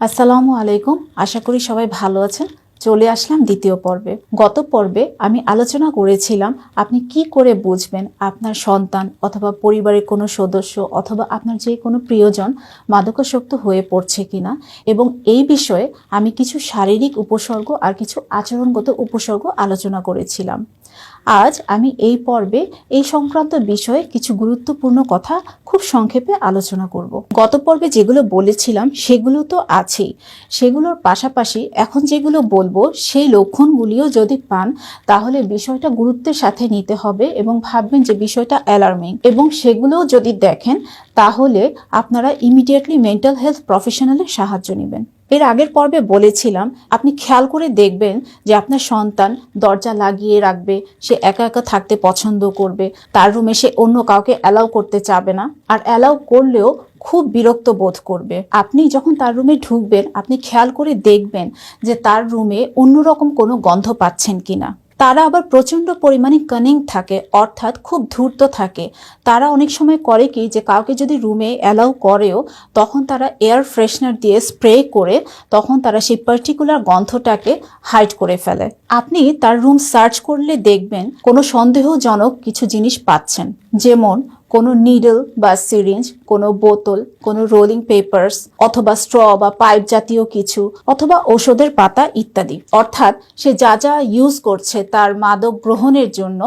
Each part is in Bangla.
আসসালামু আলাইকুম। আশা করি সবাই ভালো আছেন। চলে আসলাম দ্বিতীয় পর্বে। গত পর্বে আমি আলোচনা করেছিলাম আপনি কি করে বুঝবেন আপনার সন্তান অথবা পরিবারের কোনো সদস্য অথবা আপনার যে কোনো প্রিয়জন মাদকাসক্ত হয়ে পড়ছে কিনা এবং এই বিষয়ে আমি কিছু শারীরিক উপসর্গ আর কিছু আচরণগত উপসর্গ আলোচনা করেছিলাম। আজ আমি এই পর্বে এই সংক্রান্ত বিষয়ে কিছু গুরুত্বপূর্ণ কথা খুব সংক্ষেপে আলোচনা করব। গত পর্বে যেগুলো বলেছিলাম সেগুলো তো আছেই। সেগুলোর পাশাপাশি এখন যেগুলো বলব সেই লক্ষণগুলিও যদি পান, তাহলে বিষয়টা গুরুত্বের সাথে নিতে হবে এবং ভাববেন যে বিষয়টা অ্যালার্মিং এবং সেগুলোও যদি দেখেন, তাহলে আপনারা ইমিডিয়েটলি মেন্টাল হেলথ প্রফেশনালের সাহায্য নেবেন। এর আগের পর্বে বলেছিলাম, আপনি খেয়াল করে দেখবেন যে আপনার সন্তান দরজা লাগিয়ে রাখবে সে একা একা থাকতে পছন্দ করবে। তার রুমে সে অন্য কাউকে অ্যালাউ করতে চাবে না। আর অ্যালাউ করলেও খুব বিরক্ত বোধ করবে। আপনি যখন তার রুমে ঢুকবেন, আপনি খেয়াল করে দেখবেন যে তার রুমে অন্যরকম কোনো গন্ধ পাচ্ছেন কিনা। তারা আবার প্রচণ্ড পরিমাণে কানিং থাকে, অর্থাৎ খুব ধূর্ত থাকে। তারা অনেক সময় করে কি যে কাউকে যদি রুমে অ্যালাউ করেও, তখন তারা এয়ার ফ্রেশনার দিয়ে স্প্রে করে, তখন তারা সেই পার্টিকুলার গন্ধটাকে হাইড করে ফেলে। আপনি তার রুম সার্চ করলে দেখবেন কোনো সন্দেহজনক কিছু জিনিস পাচ্ছেন। যেমন কোনো নিডল বা সিরিঞ্জ কোনো বোতল, কোনো রোলিং পেপারস অথবা স্ট্র বা পাইপ জাতীয় কিছু, অথবা ওষুধের পাতা ইত্যাদি। অর্থাৎ সে যা যা ইউজ করছে তার মাদক গ্রহণের জন্য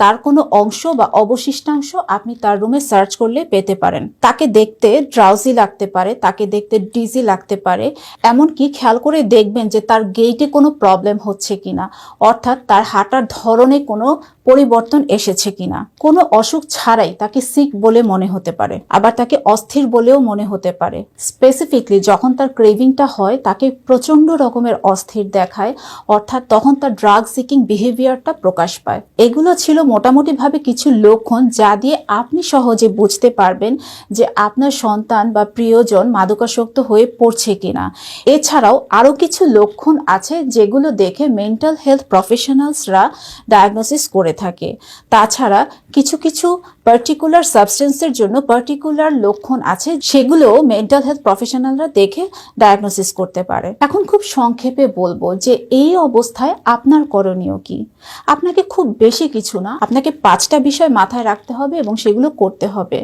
তার কোনো অংশ বা অবশিষ্টাংশ আপনি তার রুমে সার্চ করলে পেতে পারেন। তাকে দেখতে ড্রাউজি লাগতে পারে, তাকে দেখতে ডিজি লাগতে পারে। এমনকি খেয়াল করে দেখবেন যে তার গেইটে কোনো প্রবলেম হচ্ছে কিনা, অর্থাৎ তার হাঁটার ধরনে কোনো পরিবর্তন এসেছে কিনা। কোনো অসুখ ছাড়াই তাকে সিক বলে মনে হতে পারে। আবার তাকে অস্থির বলেও মনে হতে পারে। স্পেসিফিকলি যখন তার ক্রেভিংটা হয়, তাকে প্রচণ্ড রকমের অস্থির দেখায়, অর্থাৎ তখন তার ড্রাগ সিকিং বিহেভিয়ারটা প্রকাশ পায়। এগুলো ছিল মোটামুটিভাবে কিছু লক্ষণ যা দিয়ে আপনি সহজে বুঝতে পারবেন যে আপনার সন্তান বা প্রিয়জন মাদকাসক্ত হয়ে পড়ছে কিনা। এছাড়াও আরও কিছু লক্ষণ আছে যেগুলো দেখে মেন্টাল হেলথ প্রফেশনালসরা ডায়াগনোসিস করে থাকে। তাছাড়া কিছু কিছু পার্টিকুলার সাবস্টেন্সের জন্য পার্টিকুলার লক্ষণ আছে, সেগুলো মেন্টাল হেলথ প্রফেশনালরা দেখে ডায়াগনোসিস করতে পারে। এখন খুব সংক্ষেপে বলব যে এই অবস্থায় আপনার করণীয় কি? আপনাকে খুব বেশি কিছু না, আপনাকে পাঁচটা বিষয় মাথায় রাখতে হবে এবং সেগুলো করতে হবে।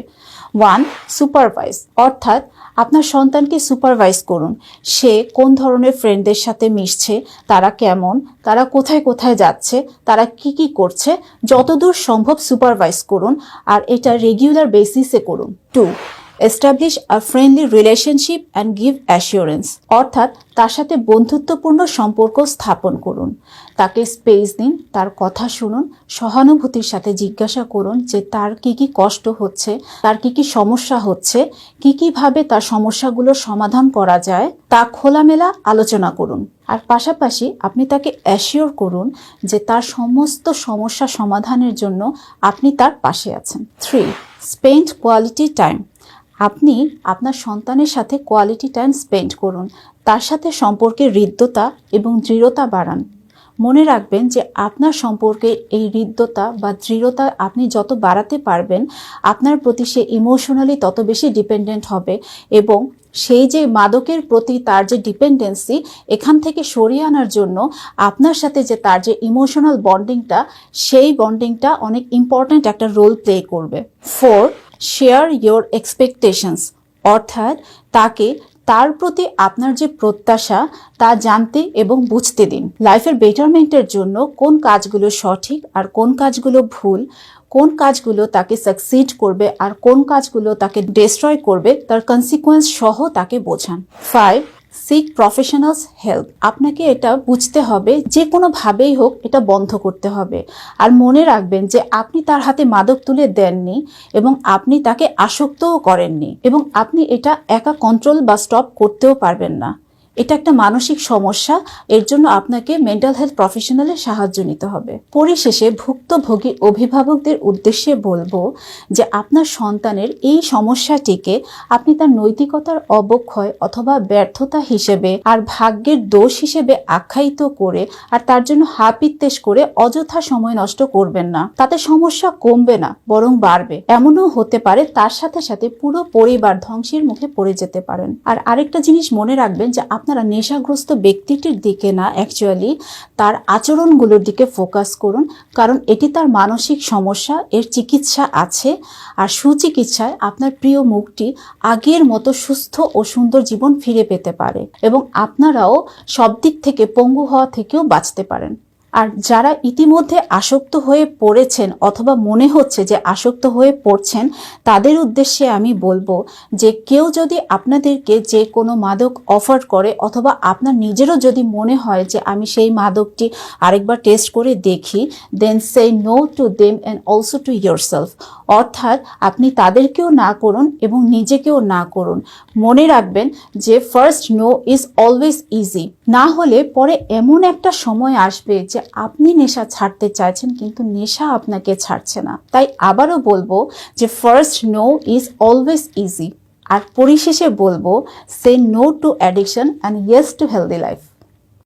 ওয়ান সুপারভাইজ অর্থাৎ আপনার সন্তানকে সুপারভাইজ করুন। সে কোন ধরনের ফ্রেন্ডদের সাথে মিশছে, তারা কেমন, তারা কোথায় কোথায় যাচ্ছে, তারা কি কি করছে, যতদূর সম্ভব সুপারভাইজ করুন, আর এটা রেগুলার বেসিসে করুন। To establish a friendly relationship and give assurance অর্থাৎ তার সাথে বন্ধুত্বপূর্ণ সম্পর্ক স্থাপন করুন। তাকে স্পেস দিন, তার কথা শুনুন, সহানুভূতির সাথে জিজ্ঞাসা করুন যে তার কি কি কষ্ট হচ্ছে, তার কি কি সমস্যা হচ্ছে, কি কীভাবে তার সমস্যাগুলোর সমাধান করা যায়, তা খোলামেলা আলোচনা করুন। আর পাশাপাশি আপনি তাকে অ্যাসিওর করুন যে তার সমস্ত সমস্যা সমাধানের জন্য আপনি তার পাশে আছেন। থ্রি স্পেন্ড কোয়ালিটি টাইম আপনি আপনার সন্তানের সাথে কোয়ালিটি টাইম স্পেন্ড করুন। তার সাথে সম্পর্কে হৃদ্যতা এবং দৃঢ়তা বাড়ান। মনে রাখবেন যে আপনার সম্পর্কে এই হৃদ্যতা বা দৃঢ়তা আপনি যত বাড়াতে পারবেন, আপনার প্রতি সে ইমোশনালি তত বেশি ডিপেন্ডেন্ট হবে এবং সেই যে মাদকের প্রতি তার যে ডিপেন্ডেন্সি এখান থেকে সরিয়ে আনার জন্য আপনার সাথে যে তার যে ইমোশনাল বন্ডিংটা সেই বন্ডিংটা অনেক ইম্পর্ট্যান্ট একটা রোল প্লে করবে। ফোর শেয়ার ইয়োর এক্সপেকটেশনস অর্থাৎ তাকে, তার প্রতি আপনার যে প্রত্যাশা, তা জানতে এবং বুঝতে দিন। লাইফের বেটারমেন্টের জন্য কোন কাজগুলো সঠিক আর কোন কাজগুলো ভুল, কোন কাজগুলো তাকে সাকসিড করবে আর কোন কাজগুলো তাকে ডিস্ট্রয় করবে, তার কনসিকোয়েন্স সহ তাকে বোঝান। ফাইভ সিক প্রফেশনালস হেল্প আপনাকে এটা বুঝতে হবে, যে কোনোভাবেই হোক এটা বন্ধ করতে হবে। আর মনে রাখবেন যে আপনি তার হাতে মাদক তুলে দেননি এবং আপনি তাকে আসক্তও করেননি এবং আপনি এটা একা কন্ট্রোল বা স্টপ করতেও পারবেন না। এটা একটা মানসিক সমস্যা, এর জন্য আপনাকে মেন্টাল হেলথ প্রফেশনালের সাহায্য নিতে হবে। পরিশেষে ভুক্তভোগী অভিভাবকদের উদ্দেশ্যে বলব যে আপনার সন্তানের এই সমস্যাটিকে আপনি তার নৈতিকতার অবক্ষয় অথবা ব্যর্থতা হিসেবে আর ভাগ্যের দোষ হিসেবে আখ্যায়িত করে আর তার জন্য হাপিত্তেশ করে অযথা সময় নষ্ট করবেন না। তাতে সমস্যা কমবে না, বরং বাড়বে। এমনও হতে পারে তার সাথে সাথে পুরো পরিবার ধ্বংসের মুখে পড়ে যেতে পারেন। আর আরেকটা জিনিস মনে রাখবেন যে আপনারা নেশাগ্রস্ত ব্যক্তিটির দিকে না অ্যাকচুয়ালি তার আচরণগুলোর দিকে ফোকাস করুন, কারণ এটি তার মানসিক সমস্যা, এর চিকিৎসা আছে, আর সুচিকিৎসায় আপনার প্রিয় মুখটি আগের মতো সুস্থ ও সুন্দর জীবন ফিরে পেতে পারে এবং আপনারাও সব দিক থেকে পঙ্গু হওয়া থেকেও বাঁচতে পারেন। আর যারা ইতিমধ্যে আসক্ত হয়ে পড়েছেন অথবা মনে হচ্ছে যে আসক্ত হয়ে পড়ছেন, তাদের উদ্দেশ্যে আমি বলব যে কেউ যদি আপনাদেরকে যে কোনো মাদক অফার করে অথবা আপনার নিজেরও যদি মনে হয় যে আমি সেই মাদকটি আরেকবার টেস্ট করে দেখি then say no to them and also to yourself অর্থাৎ আপনি তাদেরকেও না করুন এবং নিজেকেও না করুন। মনে রাখবেন যে first no is always easy না হলে পরে এমন একটা সময় আসবে যে আপনি নেশা ছাড়তে চাইছেন, কিন্তু নেশা আপনাকে ছাড়ছে না। তাই আবারও বলব যে first no is always easy আর পরিশেষে বলব say no to addiction and yes to healthy life